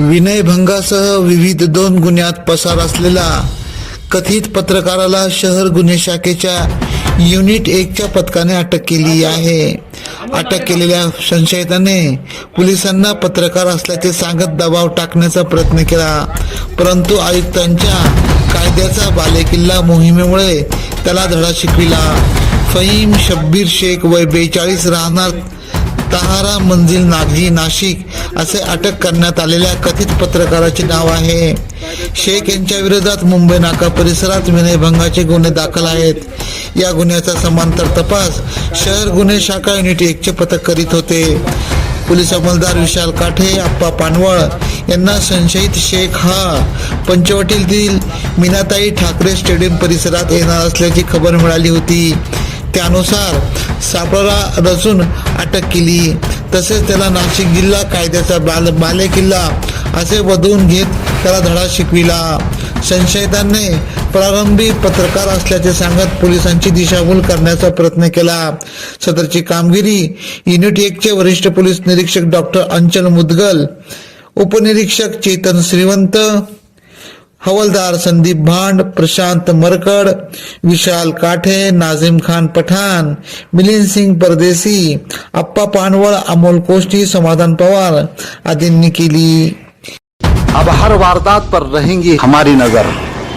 विनयभंगासह विविध दोन गुन्ह्यात पसार असलेला कथित पत्रकाराला शहर गुन्हे शाखेच्या युनिट एकच्या पथकाने अटक केली आहे. अटक केलेल्या संशयिताने पोलिसांना पत्रकार असल्याचे सांगत दबाव टाकण्याचा प्रयत्न केला. परंतु आयुक्तांच्या कायद्याचा बालेकिल्ला मोहिमेमुळे त्याला धडा शिकविला. फहीम शब्बीर शेख वय बेचाळीस राहणार सहारा मंजिल नागजी नाशिक असे अटक करण्यात आलेल्या कथित पत्रकाराचे नाव आहे. शेख यांच्या विरोधात मुंबई नाका परिसरात विनयभंगाचे गुन्हे दाखल आहेत. या गुन्ह्याचा समांतर तपास शहर गुन्हे शाखा युनिट एकचे पथक करीत होते. पोलीस अंमलदार विशाल काठे आप्पा पानवळ यांना संशयित शेख हा पंचवटीतील मीनाताई ठाकरे स्टेडियम परिसरात येणार असल्याची खबर मिळाली होती. त्यानुसार सापळा रचून अटक केली. तसेच त्याला नाशिक जिल्हा कायद्याचा बाल बालेकिल्ला असे वधवून घेत त्याला धडा शिकविला. संशयितांनी प्रारंभी पत्रकार असल्याचे सांगत पोलिसांची दिशाभूल करण्याचा प्रयत्न केला. सदरची कामगिरी युनिट एकचे वरिष्ठ पोलीस निरीक्षक डॉक्टर अंचल मुदगल उपनिरीक्षक चेतन श्रीवंत हवलदार संदीप भांड, प्रशांत मरकड, विशाल काठे, नाजिम खान पठान, मिलिंद सिंह परदेसी, अप्पा पानवळ, अमोल कोष्टी, समाधान पवार आदि के लिए। अब हर वारदात पर रहेंगी हमारी नज़र।